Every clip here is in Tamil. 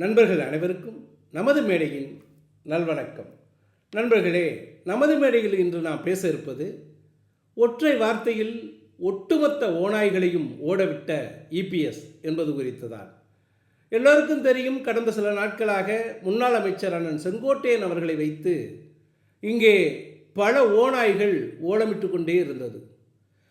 நண்பர்கள் அனைவருக்கும் நமது மேடையின் நல்வணக்கம். நண்பர்களே நமது மேடையில் இன்று நாம் பேச இருப்பது ஒற்றை வார்த்தையில் ஒட்டுமொத்த ஓநாய்களையும் ஓடவிட்ட இபிஎஸ் என்பது குறித்துதான். எல்லோருக்கும் தெரியும் கடந்த சில நாட்களாக முன்னாள் அமைச்சர் அண்ணன் செங்கோட்டையன் அவர்களை வைத்து இங்கே பல ஓநாய்கள் ஓலமிட்டு கொண்டே இருந்தது.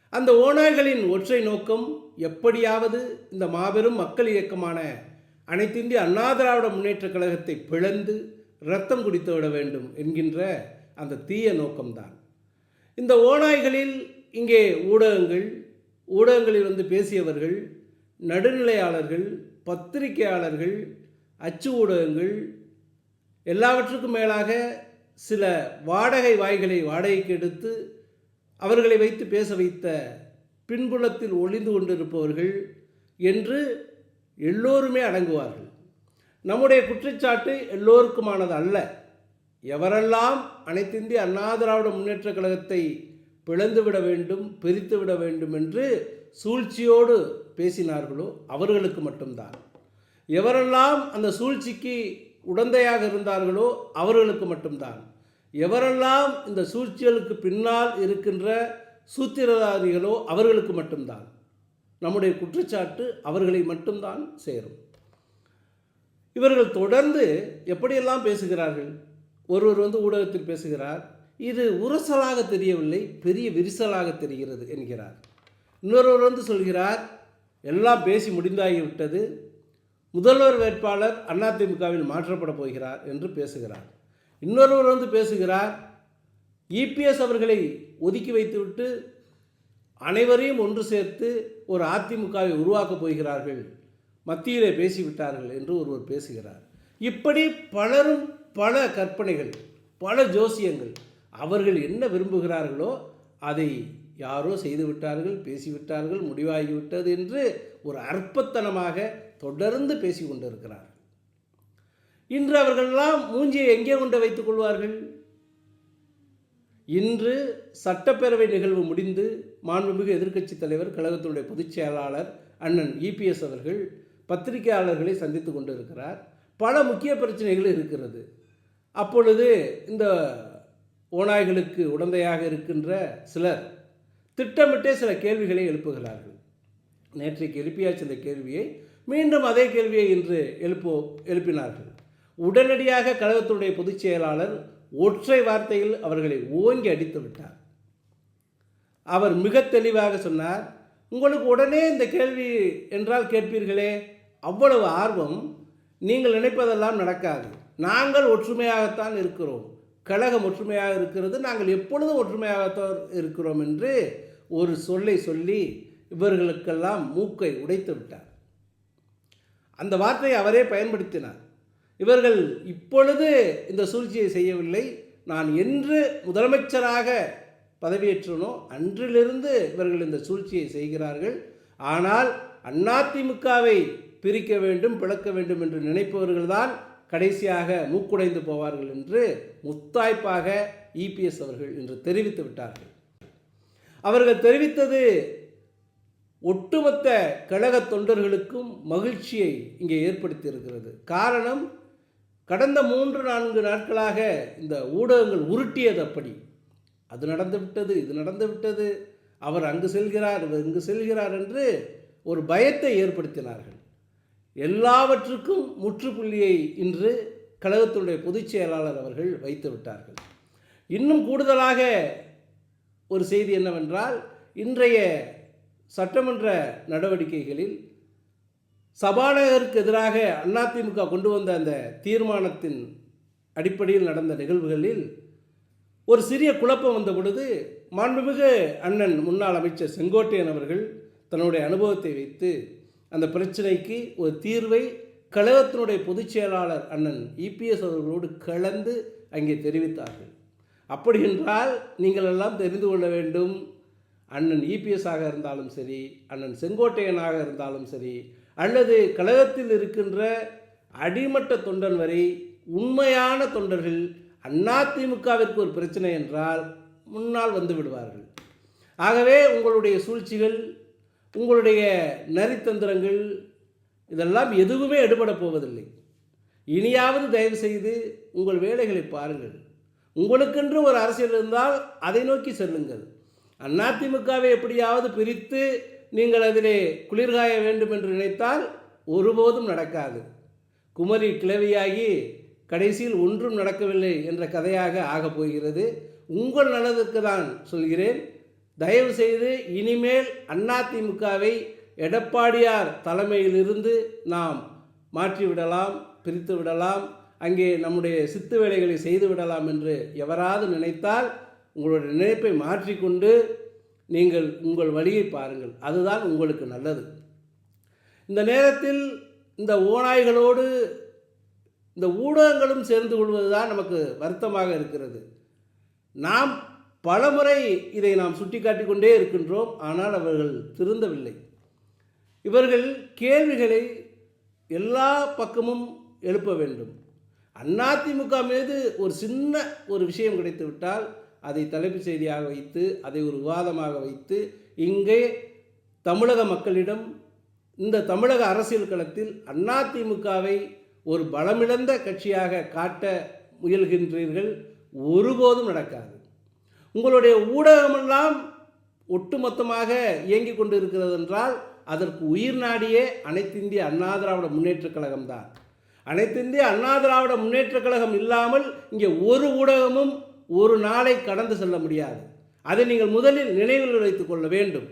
அந்த ஓநாய்களின் ஒற்றை நோக்கம் எப்படியாவது இந்த மாபெரும் மக்கள் இயக்கமான அனைத்திந்திய அண்ணா திராவிட முன்னேற்றக் கழகத்தை பிளந்து ரத்தம் குடித்து விட வேண்டும் என்கின்ற அந்த தீய நோக்கம்தான். இந்த ஓநாய்களில் இங்கே ஊடகங்கள் ஊடகங்களில் வந்து பேசியவர்கள் நடுநிலையாளர்கள் பத்திரிகையாளர்கள் அச்சு ஊடகங்கள் எல்லாவற்றுக்கும் மேலாக சில வாடகை வாய்களை வாடகைக்கு எடுத்து அவர்களை வைத்து பேச வைத்த பின்புலத்தில் ஒளிந்து கொண்டிருப்பவர்கள் என்று எல்லோருமே அடங்குவார்கள். நம்முடைய குற்றச்சாட்டு எல்லோருக்குமானது அல்ல. எவரெல்லாம் அனைத்திந்திய அண்ணா திராவிட முன்னேற்றக் கழகத்தை பிளந்துவிட வேண்டும் பிரித்து விட வேண்டும் என்று சூழ்ச்சியோடு பேசினார்களோ அவர்களுக்கு மட்டும்தான். எவரெல்லாம் அந்த சூழ்ச்சிக்கு உடந்தையாக இருந்தார்களோ அவர்களுக்கு மட்டும்தான். எவரெல்லாம் இந்த சூழ்ச்சிகளுக்கு பின்னால் இருக்கின்ற சூத்திரதாரிகளோ அவர்களுக்கு மட்டும்தான். நம்முடைய குற்றச்சாட்டு அவர்களை மட்டும்தான் சேரும். இவர்கள் தொடர்ந்து எப்படியெல்லாம் பேசுகிறார்கள்? ஒருவர் வந்து ஊடகத்தில் பேசுகிறார். இது உரசலாக தெரியவில்லை பெரிய விரிசலாக தெரிகிறது என்கிறார். இன்னொருவர் வந்து சொல்கிறார் எல்லாம் பேசி முடிந்தாகிவிட்டது. முதல்வர் வேட்பாளர் அதிமுகவில் மாற்றப்பட போகிறார் என்று பேசுகிறார். இன்னொருவர் வந்து பேசுகிறார் இபிஎஸ் அவர்களை ஒதுக்கி வைத்துவிட்டு அனைவரையும் ஒன்று சேர்த்து ஒரு அதிமுகவை உருவாக்கப் போகிறார்கள் மத்தியிலே பேசிவிட்டார்கள் என்று ஒருவர் பேசுகிறார். இப்படி பலரும் பல கற்பனைகள் பல ஜோசியங்கள் அவர்கள் என்ன விரும்புகிறார்களோ அதை யாரோ செய்துவிட்டார்கள் பேசிவிட்டார்கள் முடிவாகிவிட்டது என்று ஒரு அற்பத்தனமாக தொடர்ந்து பேசி கொண்டிருக்கிறார்கள் இன்று அவர்களெல்லாம் மூஞ்சியை எங்கே கொண்டு வைத்துக் கொள்வார்கள்? இன்று சட்டப்பேரவை நிகழ்வு முடிந்து மாண்புமிகு எதிர்க்கட்சித் தலைவர் கழகத்தினுடைய பொதுச் செயலாளர் அண்ணன் இபிஎஸ் அவர்கள் பத்திரிகையாளர்களை சந்தித்து கொண்டிருக்கிறார். பல முக்கிய பிரச்சனைகள் இருக்கிறது. அப்பொழுது இந்த ஓநாய்களுக்கு உடந்தையாக இருக்கின்ற சிலர் திட்டமிட்டே சில கேள்விகளை எழுப்புகிறார்கள். நேற்றைக்கு எழுப்பியாச்சு இந்த கேள்வியை. மீண்டும் அதே கேள்வியை இன்று எழுப்போ எழுப்பினார்கள். உடனடியாக கழகத்துடைய பொதுச் செயலாளர் ஒற்றை வார்த்தையில் அவர்களை ஓங்கி அடித்து விட்டார். அவர் மிக தெளிவாக சொன்னார் உங்களுக்கு உடனே இந்த கேள்வி என்றால் கேட்பீர்களே அவ்வளவு ஆர்வம் நீங்கள் நினைப்பதெல்லாம் நடக்காது. நாங்கள் ஒற்றுமையாகத்தான் இருக்கிறோம். கழகம் ஒற்றுமையாக இருக்கிறது நாங்கள் எப்பொழுதும் ஒற்றுமையாகத்தான் இருக்கிறோம் என்று ஒரு சொல்லை சொல்லி இவர்களுக்கெல்லாம் மூக்கை உடைத்து விட்டார். அந்த வார்த்தையை அவரே பயன்படுத்தினார். இவர்கள் இப்பொழுது இந்த சூழ்ச்சியை செய்யவில்லை. நான் என்று முதலமைச்சராக பதவியேற்றனோ அன்றிலிருந்து இவர்கள் இந்த சூழ்ச்சியை செய்கிறார்கள். ஆனால் அதிமுகவை பிரிக்க வேண்டும் பிளக்க வேண்டும் என்று நினைப்பவர்கள்தான் கடைசியாக மூக்குடைந்து போவார்கள் என்று முத்தாய்ப்பாக இபிஎஸ் அவர்கள் இன்று தெரிவித்து விட்டார்கள். அவர்கள் தெரிவித்தது ஒட்டுமொத்த கழக தொண்டர்களுக்கும் மகிழ்ச்சியை இங்கே ஏற்படுத்தியிருக்கிறது. காரணம் கடந்த மூன்று நான்கு நாட்களாக இந்த ஊடகங்கள் உருட்டியது அப்படி. அது நடந்து விட்டது இது நடந்து விட்டது. அவர் அங்கு செல்கிறார் இவர் இங்கு செல்கிறார் என்று ஒரு பயத்தை ஏற்படுத்தினார்கள். எல்லாவற்றுக்கும் முற்றுப்புள்ளியை இன்று கழகத்தினுடைய பொதுச் செயலாளர் அவர்கள் வைத்து விட்டார்கள். இன்னும் கூடுதலாக ஒரு செய்தி என்னவென்றால் இன்றைய சட்டமன்ற நடவடிக்கைகளில் சபாநாயகருக்கு எதிராக அதிமுக கொண்டு வந்த அந்த தீர்மானத்தின் அடிப்படையில் நடந்த நிகழ்வுகளில் ஒரு சிறிய குழப்பம் வந்த பொழுது மாண்புமிகு அண்ணன் முன்னாள் அமைச்சர் செங்கோட்டையன் அவர்கள் தன்னுடைய அனுபவத்தை வைத்து அந்த பிரச்சனைக்கு ஒரு தீர்வை கழகத்தினுடைய பொதுச் செயலாளர் அண்ணன் இபிஎஸ் அவர்களோடு கலந்து அங்கே தெரிவித்தார்கள். அப்படி என்றால் நீங்கள் எல்லாம் தெரிந்து கொள்ள வேண்டும். அண்ணன் இபிஎஸ் ஆக இருந்தாலும் சரி அண்ணன் செங்கோட்டையனாக இருந்தாலும் சரி அல்லது கழகத்தில் இருக்கின்ற அடிமட்ட தொண்டன் வரை உண்மையான தொண்டர்கள் அதிமுகவிற்கு ஒரு பிரச்சனை என்றால் முன்னால் வந்து விடுவார்கள். ஆகவே உங்களுடைய சூழ்ச்சிகள் உங்களுடைய நரித்தந்திரங்கள் இதெல்லாம் எதுவுமே எடுபட போவதில்லை. இனியாவது தயவு செய்து உங்கள் வேலைகளை பாருங்கள். உங்களுக்கென்று ஒரு அரசியல் இருந்தால் அதை நோக்கி செல்லுங்கள். அதிமுகவை எப்படியாவது பிரித்து நீங்கள் அதிலே குளிர்காய வேண்டும் என்று நினைத்தால் ஒருபோதும் நடக்காது. குமரி கிளவியாகி கடைசியில் ஒன்றும் நடக்கவில்லை என்ற கதையாக ஆகப் போகிறது. உங்கள் நலனுக்கு தான் சொல்கிறேன். தயவு செய்து இனிமேல் அதிமுகவை எடப்பாடியார் தலைமையிலிருந்து நாம் மாற்றிவிடலாம் பிரித்து விடலாம் அங்கே நம்முடைய சித்து வேலைகளை செய்து விடலாம் என்று எவராது நினைத்தால் உங்களுடைய நினைப்பை மாற்றிக்கொண்டு நீங்கள் உங்கள் வழியை பாருங்கள். அதுதான் உங்களுக்கு நல்லது. இந்த நேரத்தில் இந்த ஓநாய்களோடு இந்த ஊடகங்களும் சேர்ந்து கொள்வதுதான் நமக்கு வருத்தமாக இருக்கிறது. நாம் பலமுறை இதை நாம் சுட்டிக்காட்டி கொண்டே இருக்கின்றோம். ஆனால் அவர்கள் திருந்தவில்லை. இவர்கள் கேள்விகளை எல்லா பக்கமும் எழுப்ப வேண்டும். அதிமுக மீது ஒரு சின்ன ஒரு விஷயம் கிடைத்துவிட்டால் அதை தலைப்பு செய்தியாக வைத்து அதை ஒரு விவாதமாக வைத்து இங்கே தமிழக மக்களிடம் இந்த தமிழக அரசியல் களத்தில் அதிமுகவை ஒரு பலமிழந்த கட்சியாக காட்ட முயல்கின்றீர்கள் ஒருபோதும் நடக்காது. உங்களுடைய ஊடகமெல்லாம் ஒட்டுமொத்தமாக இயங்கிக் கொண்டு இருக்கிறது என்றால் அதற்கு உயிர் நாடியே அனைத்திந்திய அண்ணா திராவிட முன்னேற்றக் கழகம்தான். அனைத்திந்திய அண்ணா திராவிட முன்னேற்றக் கழகம் இல்லாமல் இங்கே ஒரு ஊடகமும் ஒரு நாளை கடந்து செல்ல முடியாது. அதை நீங்கள் முதலில் நினைவில் வைத்துக் கொள்ள வேண்டும்.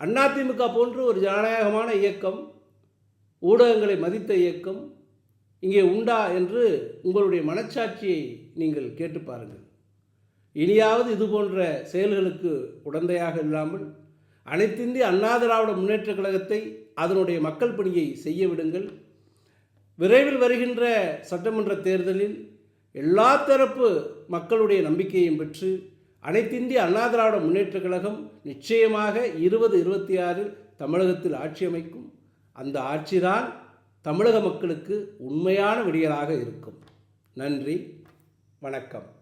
அதிமுக போன்று ஒரு ஜனநாயகமான இயக்கம் ஊடகங்களை மதித்த இயக்கம் இங்கே உண்டா என்று உங்களுடைய மனச்சாட்சியை நீங்கள் கேட்டு பாருங்கள். இனியாவது இது போன்ற செயல்களுக்கு உடந்தையாக இல்லாமல் அனைத்திந்திய அண்ணா திராவிட முன்னேற்றக் கழகத்தை அதனுடைய மக்கள் பணியை செய்ய விடுங்கள். விரைவில் வருகின்ற சட்டமன்ற தேர்தலில் எல்லா தரப்பு மக்களுடைய நம்பிக்கையும் பெற்று அனைத்திந்திய அண்ணா திராவிட முன்னேற்ற கழகம் நிச்சயமாக இருபது இருபத்தி ஆறில் தமிழகத்தில் ஆட்சி அமைக்கும். அந்த ஆட்சிதான் தமிழக மக்களுக்கு உண்மையான விடியலாக இருக்கும். நன்றி வணக்கம்.